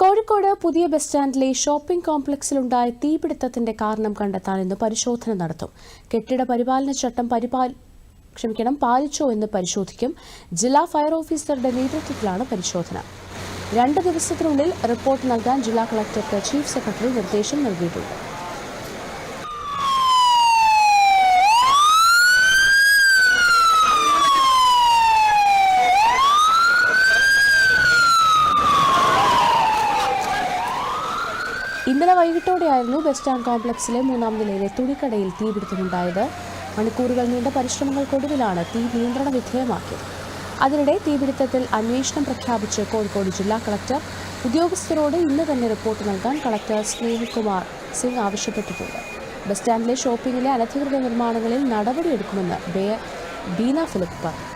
കോഴിക്കോട് പുതിയ bus സ്റ്റാൻഡിലെ shopping കോംപ്ലക്സിലുണ്ടായ തീപിടുത്തത്തിന്റെ കാരണം കണ്ടെത്താൻ ഇന്ന് പരിശോധന നടത്തും. കെട്ടിട പരിപാലന ചട്ടം പരിപാലിക്കണം ക്ഷമിക്കണം പാലിച്ചോ എന്ന് പരിശോധിക്കും. ജില്ലാ ഫയർ ഓഫീസറുടെ നേതൃത്വത്തിലാണ് പരിശോധന. രണ്ട് ദിവസത്തിനുള്ളിൽ റിപ്പോർട്ട് നൽകാൻ ജില്ലാ കളക്ടർക്ക് ചീഫ് സെക്രട്ടറി നിർദ്ദേശം നൽകിയിട്ടുണ്ട്. ഇന്നലെ വൈകിട്ടോടെയായിരുന്നു ബസ് സ്റ്റാൻഡ് കോംപ്ലക്സിലെ മൂന്നാം നിലയിലെ തുണിക്കടയിൽ തീപിടുത്തമുണ്ടായത്. മണിക്കൂറുകൾ നീണ്ട പരിശ്രമങ്ങൾക്കൊടുവിലാണ് തീ നിയന്ത്രണ വിധേയമാക്കിയത്. അതിനിടെ തീപിടുത്തത്തിൽ അന്വേഷണം പ്രഖ്യാപിച്ച് കോഴിക്കോട് ജില്ലാ കളക്ടർ ഉദ്യോഗസ്ഥരോട് ഇന്ന് തന്നെ റിപ്പോർട്ട് നൽകാൻ കളക്ടർ സ്നേഹകുമാർ സിംഗ് ആവശ്യപ്പെട്ടിട്ടുണ്ട്. ബസ് സ്റ്റാൻഡിലെ ഷോപ്പിംഗിലെ അനധികൃത നിർമ്മാണങ്ങളിൽ നടപടിയെടുക്കുമെന്ന് ബീന ഫിലിപ്പ് പറഞ്ഞു.